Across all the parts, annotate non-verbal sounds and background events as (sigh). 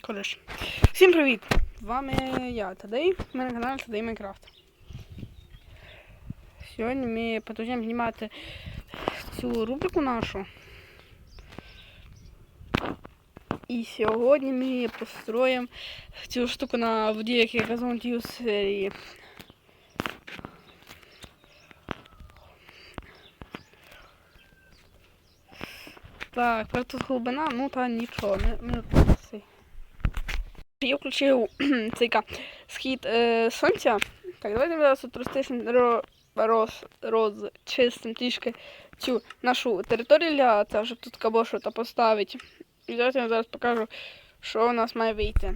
Коротше. Всім привіт! З вами я, Тадей, ми на каналі Тадей Майнкрафт. Сьогодні ми продовжуємо знімати цю рубрику нашу. І сьогодні ми построїмо цю штуку на воді, як я казав в серії. Так, тут глибина, ну та нічого, ми, ми. Я включив (clears throat) цей схід е, сонця. Так, давайте ми зараз тут розтишимо, роз, розчистимо трішки цю нашу територію для того, щоб тут кабошу та поставити. І давайте я зараз покажу, що у нас має вийти.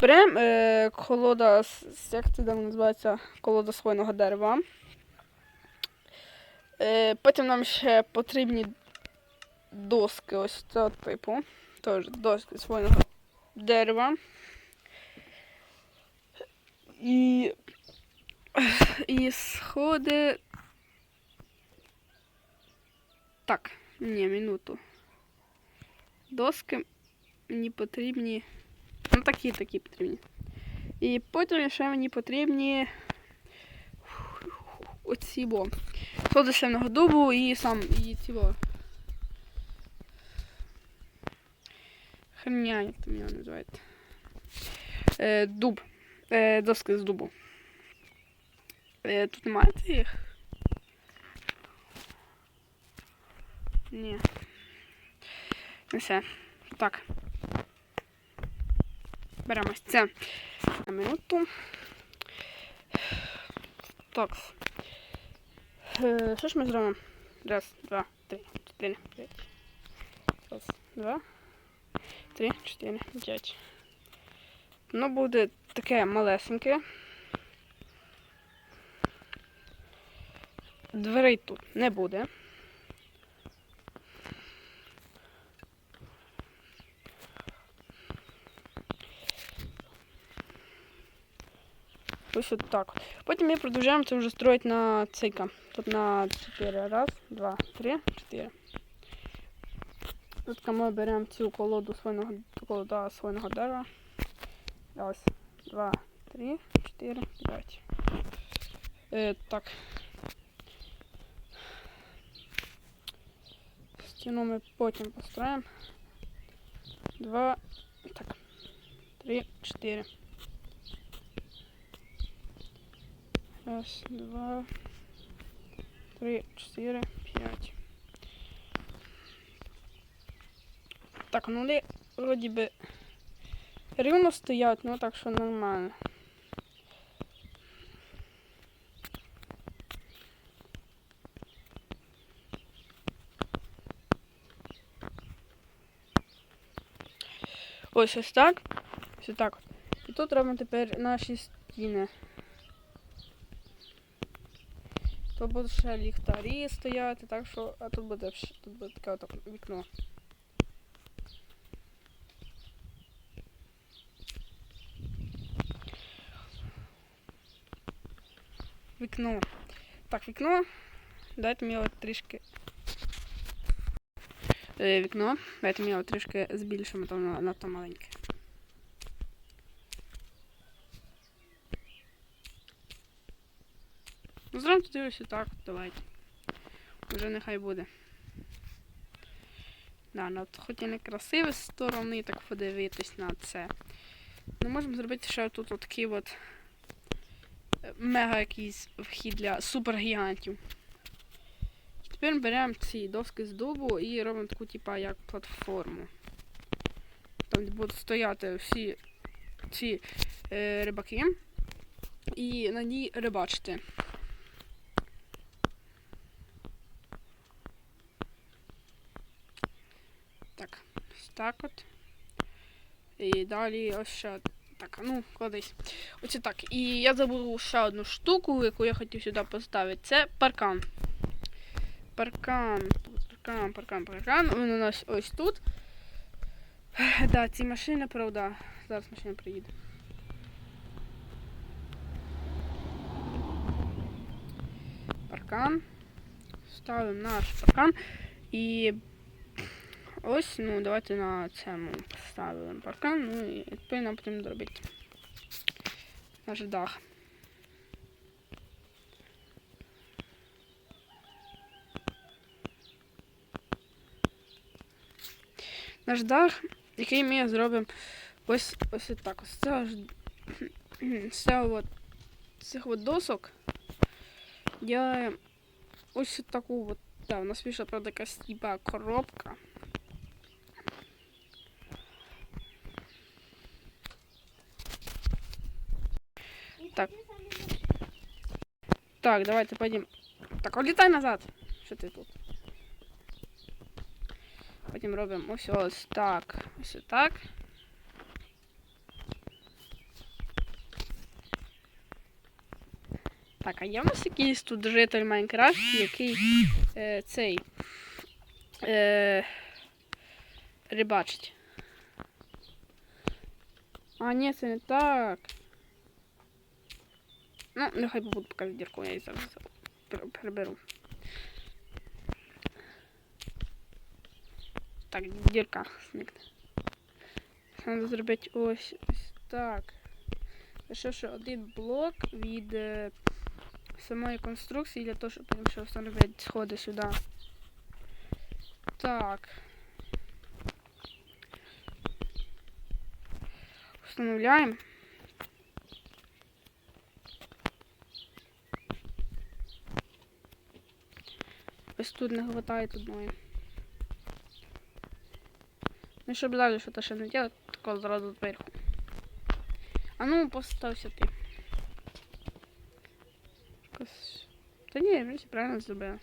Беремо е, колода, як це там називається, колода свойного дерева. Е, потім нам ще потрібні доски ось цього типу. Теж доски свойного дерева. І, і сходи. Так, ні, минуту. Доски мені потрібні. Ну, такі такі потрібні. І потім ще мені потрібні оці бо. Сходи сильного дубу і сам і ці Херня, як там його називають. Е, дуб. Е, доски з дубу. Е, тут немає цих? Ні. Не все. Так. Беремо це. На минуту. Так. Е, що ж ми зробимо? Раз, два, три, чотири, п'ять. Раз, два, три, чотири, п'ять. Воно буде таке малесеньке. Дверей тут не буде. Ось от так. Потім ми продовжуємо це вже строїти на цейка. Тут на 4. Раз, два, три, чотири. Тут ми беремо цю колоду свиного, колода свиного дерева. Раз, два, три, чотири, п'ять. Е, так. Стіну ми потім построїмо. Два, так. Три, чотири. Раз, два, три, чотири, п'ять. Так, ну вони вроді би рівно стоять, ну так що нормально. Ось ось так. Ось так. І тут робимо тепер наші стіни. Тут будуть ще ліхтарі стояти, так що, а тут буде тут буде таке вікно. Вікно. Так, вікно. Дайте мені його трішки. Вікно. Дайте мені його трішки збільшимо, воно надто маленьке. Ну, зранку дивлюся так, давайте. Вже нехай буде. Да, ну, хоч і не красиві сторони, так подивитись на це. Ми можемо зробити ще тут от такий от мега якийсь вхід для супергігантів. Тепер беремо ці доски з дубу і робимо таку, типа, як платформу. Там будуть стояти всі ці е, рибаки. І на ній рибачити. Так, ось так от. І далі ось ще. Так, ну, кладись. Ось так. І я забув ще одну штуку, яку я хотів сюди поставити. Це паркан. Паркан. Паркан, паркан, паркан. Він у нас ось тут. Да, ці машини, правда. Зараз машина приїде. Паркан. Ставимо наш паркан. І ось, ну давайте на цьому поставимо паркан, ну і відповідно потім зробити наш дах. Наш дах, який ми зробимо ось ось так. Ось це (clears throat) цього от, цих от досок делаем ось таку от. Да, у нас вийшла, правда, якась типа коробка. Так. Так, давайте пойдем. Так, улетай назад. Що ти тут? Потім робимо ось ось так. Ось так. Так, а є в нас якийсь тут житель Майнкрафт, який е, цей е, рибачить. А, ні, це не так. Ну, нехай побуду поки дірку, я її зараз переберу. Так, дірка зникне. Треба зробити ось ось так. Лишивши один блок від е, самої конструкції для того, щоб ще встановити сходи сюди. Так. Встановляємо. Ось тут не хватає одної. Ну, щоб далі що-то ще не делать, такого зразу зверху. А ну, постався ти. Та ні, ми всі правильно зробили.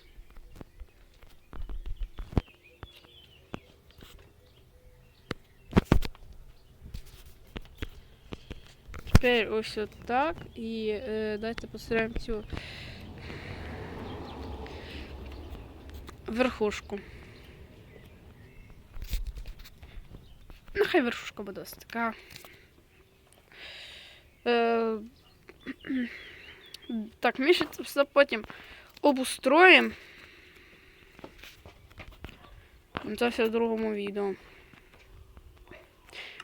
Тепер ось так. І е, дайте постараємо цю верхушку. Нехай верхушка буде ось така. Е, (clears throat) так, ми ще це все потім обустроїмо. Це все в другому відео.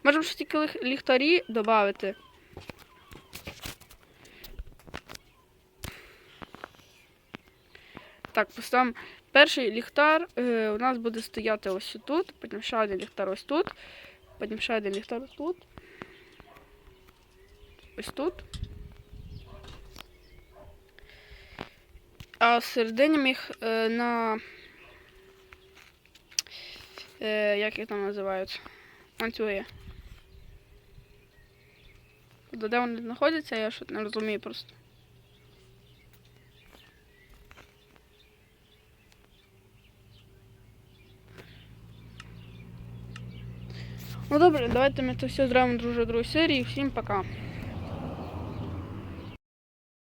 Можемо ще тільки ліхтарі додати. Так, поставимо перший ліхтар. Е, у нас буде стояти ось тут, потім ще один ліхтар ось тут, потім ще один ліхтар ось тут. Ось тут. А середині міг е, на. Е, як їх там називають? Ланцюги. Де вони знаходяться, я щось не розумію просто. Ну добре, давайте ми це все зробимо друже другій серії. Всім пока.